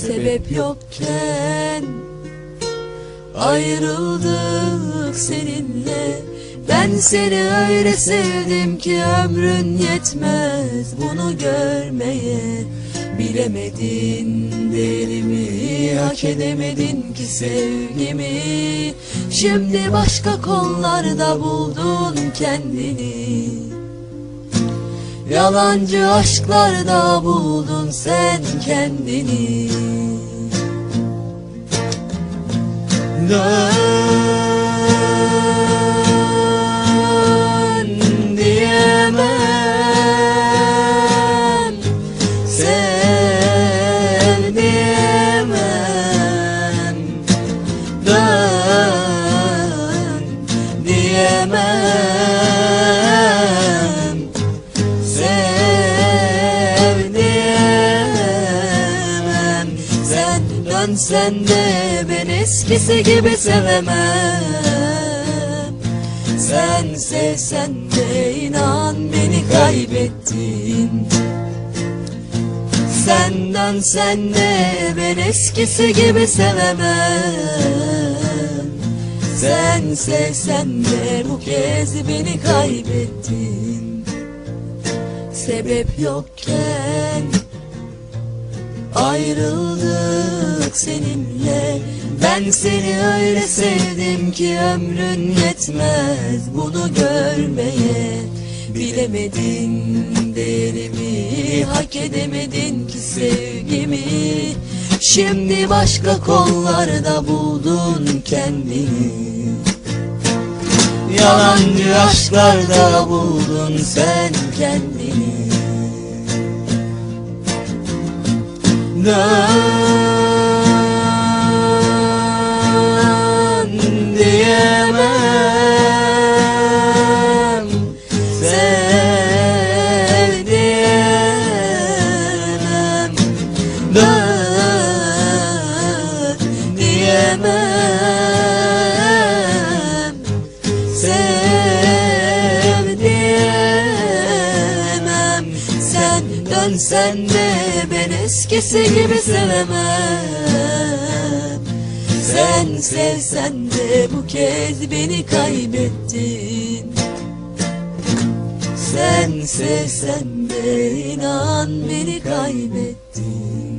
Sebep yokken Ayrıldık seninle. Ben seni öyle sevdim ki ömrün yetmez bunu görmeye. Bilemedin değerimi hak edemedin ki sevgimi. Şimdi başka kollarda buldun kendini Yalancı aşklarda buldun sen kendini. Dön Sen dönsen de ben eskisi gibi sevemem. Sen sevsen de inan beni kaybettin. Sen dönsen de ben eskisi gibi sevemem. Sen sevsen de bu kez beni kaybettin. Sebep yokken Ayrıldık seninle. Ben seni öyle sevdim ki ömrün yetmez bunu görmeye. Bilemedin değerimi hak edemedin ki sevgimi. Şimdi başka kollarda buldun kendini. Yalancı aşklarda buldun sen kendini. Dön Dön diyemem. Sen dönsen de ben eskisi gibi sevemem. Sen sevsen de bu kez beni kaybettin. Sen sevsen de inan beni kaybettin